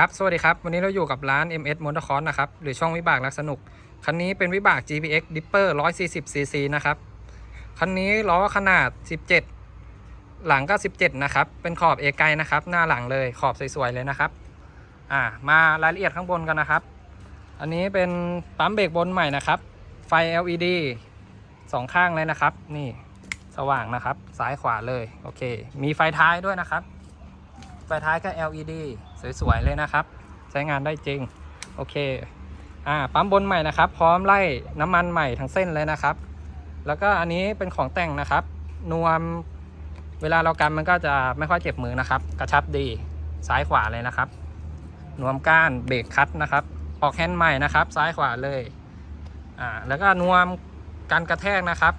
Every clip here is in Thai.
ครับสวัสดีครับ วันนี้เราอยู่กับร้าน MS m o t o r c o r s นะครับ หรือช่องวิบากรักสนุก คันนี้เป็นวิบาก GPX Dipper 140 cc นะครับ คันนี้ล้อขนาด 17 หลังก็ 17 นะครับ เป็นขอบเอไกนะครับ หน้าหลังเลยขอบสวยๆเลยนะครับ อ่ามารายละเอียดข้างบนกันนะครับ อันนี้เป็นปั๊มเบรกบนใหม่นะครับ ไฟ LED สองข้างเลยนะครับ นี่สว่างนะครับ ซ้ายขวาเลย โอเค มีไฟท้ายด้วยนะครับ ไฟท้ายก็ LED สวยๆเลยนะครับ ใช้งานได้จริง โอเคอ่าปั๊มบนใหม่นะครับ พร้อมไล่น้ำมันใหม่ทั้งเส้นเลยนะครับ แล้วก็อันนี้เป็นของแต่งนะครับ นวมเวลาเรากันมันก็จะไม่ค่อยเจ็บมือนะครับ กระชับดีซ้ายขวาเลยนะครับ นวมก้านเบรกคัตนะครับ ออกแฮนด์ใหม่นะครับ ซ้ายขวาเลยอ่าแล้วก็นวมการกระแทกนะครับ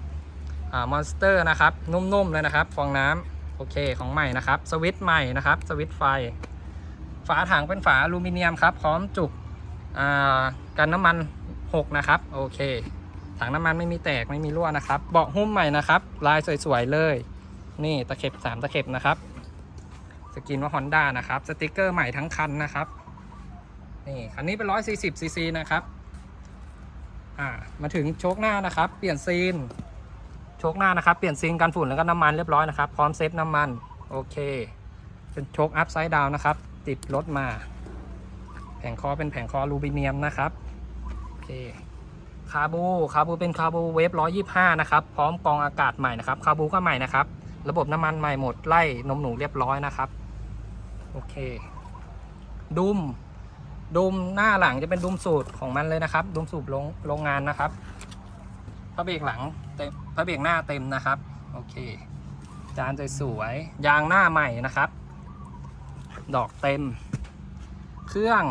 อ่ามอนสเตอร์นะครับ นุ่มๆเลยนะครับ ฟองน้ำโอเคของใหม่นะครับ สวิตช์ใหม่นะครับ สวิตช์ไฟ ฝาถังเป็นฝาอลูมิเนียมครับ พร้อมจุกกันน้ำมัน 6 นะครับ โอเค ถังน้ำมันไม่มีแตกไม่มีรั่วนะครับ เบาะหุ้มใหม่นะครับ ลายสวยๆเลย นี่ตะเข็บ 3 ตะเข็บนะครับ สกินว่าฮอนด้านะครับ สติกเกอร์ใหม่ทั้งคันนะครับ นี่คันนี้เป็น 140ซีซีนะครับมาถึงโชคหน้านะครับ เปลี่ยนซีน โชคหน้านะครับ เปลี่ยนซีนกันฝุ่นแล้วก็น้ำมันเรียบร้อยนะครับ พร้อมเซฟน้ำมัน โอเค เป็นโชคอัพไซด์ดาวนะครับ ติดรถมา แผงคอเป็นแผงคออลูมิเนียมนะครับโอเคคาบูคาบูเป็นคาบูเวฟ125นะครับ พร้อมกองอากาศใหม่นะครับ คาบูก็ใหม่นะครับ ระบบน้ำมันใหม่หมด ไล่นมหนูเรียบร้อยนะครับ โอเค ดุม ดุมหน้าหลังจะเป็นดุมสูตรของมันเลยนะครับ ดุมสูตรโรงโรงงานนะครับพระเบรกหลังเต็มพระเบรกหน้าเต็มนะครับ โอเค จานสวยๆยางหน้าใหม่นะครับ ดอกเต็ม เครื่อง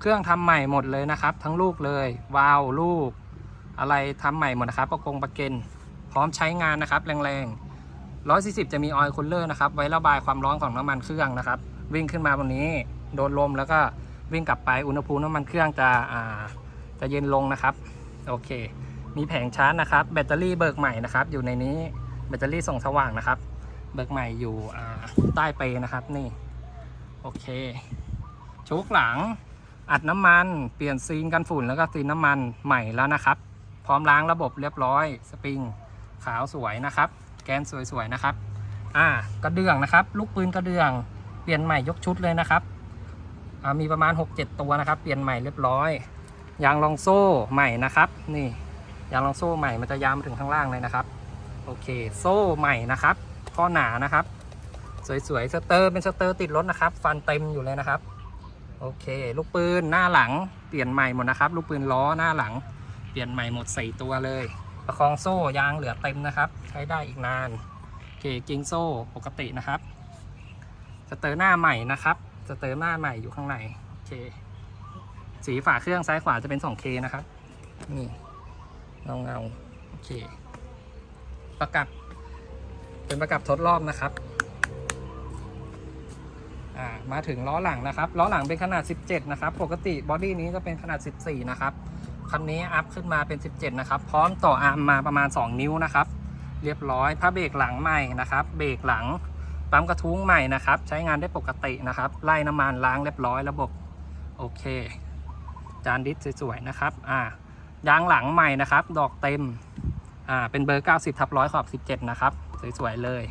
เครื่องทำใหม่หมดเลยนะครับ ทั้งลูกเลยวาล์วลูก อะไรทำใหม่หมดนะครับประกงประเกนพร้อมใช้งานนะครับ แรงๆ140จะมีออยล์คูลเลอร์นะครับ ไว้ระบายความร้อนของน้ำมันเครื่องนะครับ วิ่งขึ้นมาบนนี้ โดนลมแล้วก็วิ่งกลับไปอุณหภูมิน้ำมันเครื่องจะอ่าจะเย็นลงนะครับ โอเค มีแผงชาร์จนะครับ แบตเตอรี่เบิกใหม่นะครับ อยู่ในนี้แบตเตอรี่ส่องสว่างนะครับ เบิกใหม่อยู่ใต้เปนะครับนี่ โอเคโชคหลัง อัดน้ำมัน เปลี่ยนซีนกันฝุ่นแล้วก็ซีนน้ำมันใหม่แล้วนะครับ พร้อมล้างระบบเรียบร้อย สปริงขาวสวยนะครับ แกนสวยๆนะครับ อ่ากระเดื่องนะครับ ลูกปืนกระเดื่อง เปลี่ยนใหม่ยกชุดเลยนะครับอ่ามีประมาณ 6-7 ตัวนะครับ เปลี่ยนใหม่เรียบร้อย ยางรองโซ่ใหม่นะครับ นี่ ยางรองโซ่ใหม่มันจะยาวมาถึงข้างล่างเลยนะครับ โอเค โซ่ใหม่นะครับ ข้อหนานะครับ สวยๆสเตอร์เป็นสเตอร์ติดรถนะครับ ฟันเต็มอยู่เลยนะครับ โอเค ลูกปืนหน้าหลังเปลี่ยนใหม่หมดนะครับ ลูกปืนล้อหน้าหลัง เปลี่ยนใหม่หมด4ตัวเลย ประคองโซ่ยางเหลือเต็มนะครับ ใช้ได้อีกนานโอเคกิ้งโซ่ปกตินะครับ สเตอร์หน้าใหม่นะครับ สเตอร์หน้าใหม่อยู่ข้างในโอเค สีฝาเครื่องซ้ายขวาจะเป็น 2K นะครับนี่เงาเงาโอเค ประกับ เป็นประกับทดรอบนะครับ อ่ามาถึงล้อหลังนะครับล้อหลังเป็นขนาด 17 นะครับ ปกติบอดี้นี้จะเป็นขนาด 14 นะครับคันนี้อัพขึ้นมาเป็น 17 นะครับ พร้อมต่ออาร์มมาประมาณ 2 นิ้วนะครับ เรียบร้อยผ้าเบรกหลังใหม่นะครับ เบรกหลังปั๊มกระทุ้งใหม่นะครับ ใช้งานได้ปกตินะครับ ไล่น้ำมันล้างเรียบร้อยระบบโอเค จานดิสสวยๆนะครับอ่ายางหลังใหม่นะครับ ดอกเต็มอ่าเป็นเบอร์ 90ทับร้อยขอบ 17 นะครับ สวยๆเลย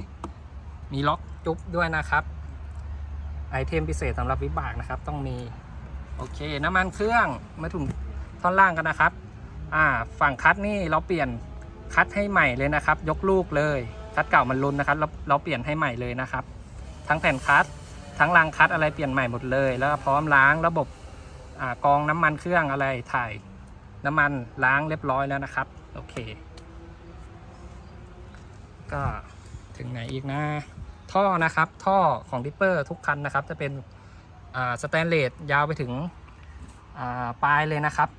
มีล็อกจุ๊บด้วยนะครับ ไอเทมพิเศษสำหรับวิบากนะครับ ต้องมี โอเค น้ำมันเครื่องมาถึงท่อนล่างกันนะครับ อ่า ฝั่งคัดนี่เราเปลี่ยนคัดให้ใหม่เลยนะครับ ยกลูกเลย คัดเก่ามันรุนนะครับ เราเราเปลี่ยนให้ใหม่เลยนะครับ ทั้งแผ่นคัด ทั้งรางคัดอะไรเปลี่ยนใหม่หมดเลย แล้วพร้อมล้างระบบอ่ากรองน้ำมันเครื่องอะไรถ่ายน้ำมันล้างเรียบร้อยแล้วนะครับ โอเค ก็ถึงไหนอีกนะ ท่อนะครับ ท่อของดิปเปอร์ทุกคันนะครับ จะเป็นสแตนเลสยาวไปถึงปลายเลยนะครับ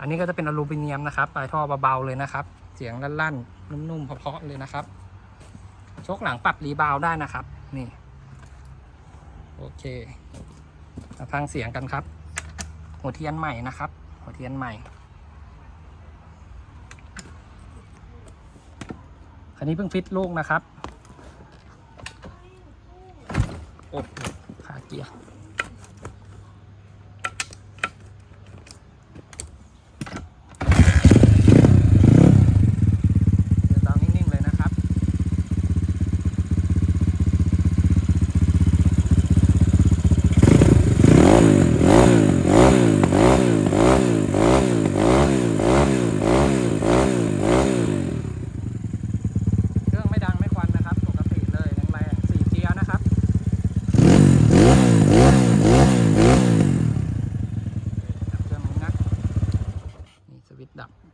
อันนี้ก็จะเป็นอลูมิเนียมนะครับ ปลายท่อเบาๆเลยนะครับ เสียงลั่นๆ นุ่มๆเพาะๆเลยนะครับชกหลังปรับรีบาวได้นะครับ นี่ โอเคมาฟังเสียงกันครับ หัวเทียนใหม่นะครับ หัวเทียนใหม่คันนี้เพิ่งฟิตลูกนะครับ โอ้ขาเกียร์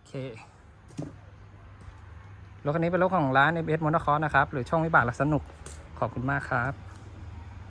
เค รถคันนี้เป็นรถของร้าน MS Motorcross นะครับ หรือช่องวิบากลักสนุก ขอบคุณมากครับ